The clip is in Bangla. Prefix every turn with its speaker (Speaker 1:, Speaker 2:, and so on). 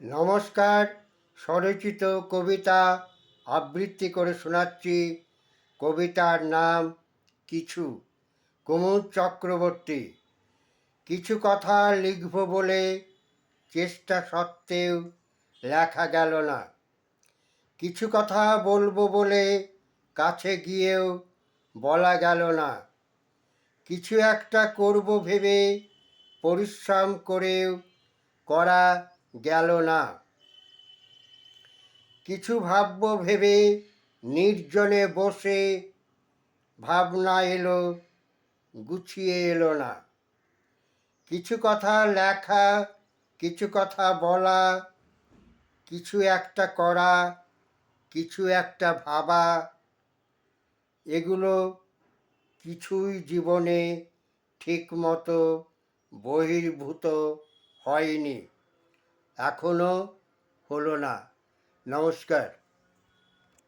Speaker 1: নমস্কার, স্বরচিত কবিতা আবৃত্তি করে শোনাচ্ছি। কবিতার নাম কিছু। কুমুদ চক্রবর্তী, কিছু কথা লিখব বলে চেষ্টা সত্ত্বেও লেখা গেল না। কিছু কথা বলব বলে কাছে গিয়েও বলা গেল না। কিছু একটা করব ভেবে পরিশ্রম করেও করা গেল না। কিছু ভাব্য ভেবে নির্জনে বসে ভাবনা এলো, গুছিয়ে এলো না। কিছু কথা লেখা, কিছু কথা বলা, কিছু একটা করা, কিছু একটা ভাবা, এগুলো কিছুই জীবনে ঠিকমতো বহির্ভূত হয়নি। এখনও হলো না। নমস্কার।